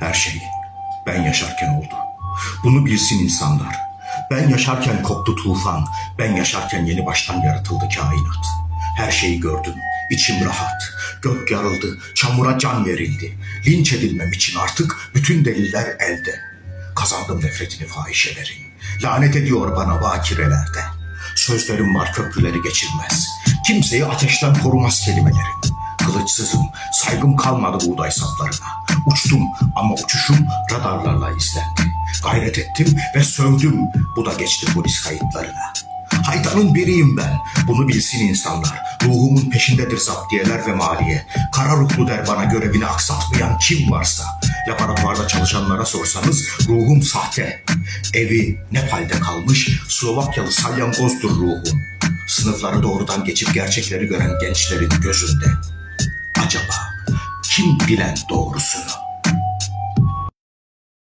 Her şey ben yaşarken oldu. Bunu bilsin insanlar. Ben yaşarken koptu tufan. Ben yaşarken yeni baştan yaratıldı kainat. Her şeyi gördüm. İçim rahat. Gök yarıldı. Çamura can verildi. Linç edilmem için artık bütün deliller elde. Kazandım nefretini fahişelerin. Lanet ediyor bana bakirelerde. Sözlerim var köprüleri geçirmez. Kimseyi ateşten korumaz kelimelerim. Kılıçsızım, saygım kalmadı buğday saplarına. Uçtum ama uçuşum radarlarla izlendi. Gayret ettim ve sövdüm. Bu da geçti polis kayıtlarına. Haytanın biriyim ben. Bunu bilsin insanlar. Ruhumun peşindedir zaptiyeler ve maliye. Kara ruhlu der bana görevini aksatmayan kim varsa. Laboratuvarda çalışanlara sorsanız ruhum sahte. Evi Nepal'de kalmış Slovakyalı salyangozdur ruhum. Sınıfları doğrudan geçip gerçekleri gören gençlerin gözünde. Acaba kim bilen doğrusunu?